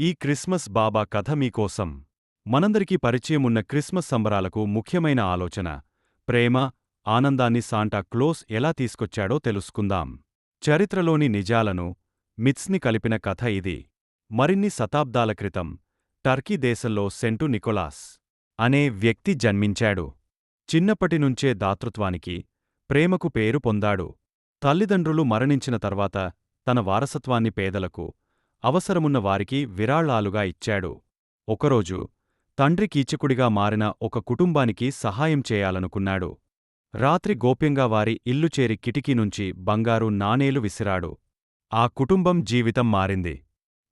ఈ క్రిస్మస్ బాబా కథ మీకోసం. మనందరికీ పరిచయమున్న క్రిస్మస్ సంబరాలకు ముఖ్యమైన ఆలోచన ప్రేమ ఆనందాన్ని సాంటా క్లోస్ ఎలా తీసుకొచ్చాడో తెలుసుకుందాం. చరిత్రలోని నిజాలను మిత్స్ని కలిపిన కథ ఇది. మరిన్ని శతాబ్దాల క్రితం టర్కీ దేశంలో సెంటు నికోలాస్ అనే వ్యక్తి జన్మించాడు. చిన్నప్పటినుంచే దాతృత్వానికి ప్రేమకు పేరు పొందాడు. తల్లిదండ్రులు మరణించిన తర్వాత తన వారసత్వాన్ని పేదలకు అవసరమున్న వారికి విరాళాలుగా ఇచ్చాడు. ఒకరోజు తండ్రి కీచకుడిగా మారిన ఒక కుటుంబానికి సహాయం చేయాలనుకున్నాడు. రాత్రి గోప్యంగా వారి ఇల్లు చేరి కిటికీ నుంచి బంగారు నాణేలు విసిరాడు. ఆ కుటుంబం జీవితం మారింది.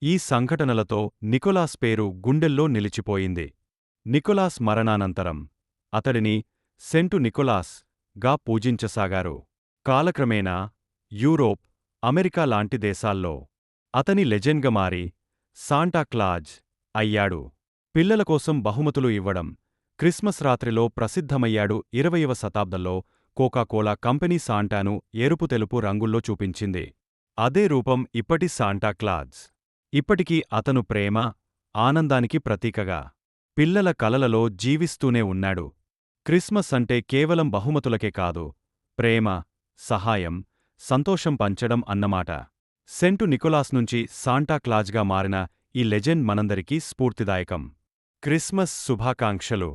ఈ సంఘటనలతో నికోలాస్ పేరు గుండెల్లో నిలిచిపోయింది. నికోలాస్ మరణానంతరం అతడిని సెంటు నికోలాస్గా పూజించసాగారు. కాలక్రమేణా యూరోప్ అమెరికా లాంటి దేశాల్లో అతని లెజెండ్గా మారి సాంటాక్లాజ్ అయ్యాడు. పిల్లల కోసం బహుమతులు ఇవ్వడం క్రిస్మస్ రాత్రిలో ప్రసిద్ధమయ్యాడు ఇరవయవ శతాబ్దంలో కోకాకోలా కంపెనీ సాంటాను ఎరుపు తెలుపు రంగుల్లో చూపించింది. అదే రూపం ఇప్పటి సాంటాక్లాజ్ ఇప్పటికీ అతను ప్రేమ ఆనందానికి ప్రతీకగా పిల్లల కలలలో జీవిస్తూనే ఉన్నాడు. క్రిస్మస్ అంటే కేవలం బహుమతులకే కాదు ప్రేమ సహాయం సంతోషం పంచడం అన్నమాట. సెంటు నికోలాస్ నుంచి సాంటాక్లాజ్గా మారిన ఈ లెజెండ్ మనందరికీ స్ఫూర్తిదాయకం. క్రిస్మస్ శుభాకాంక్షలు.